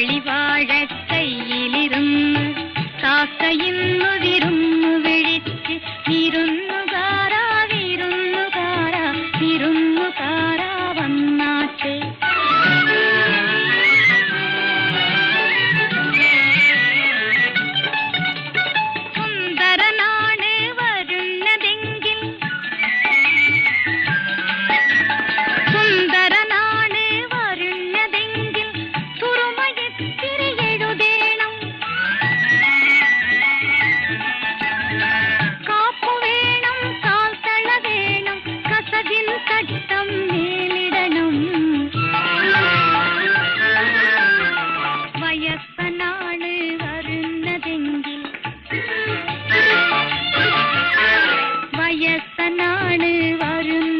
வழிவாழ கையிலிருந்து காக்கையின் அழகின் சட்டம் மேலிடணும். வயப்ப நாடு அருந்ததெங்கில் வயப்ப நாடு அருந்த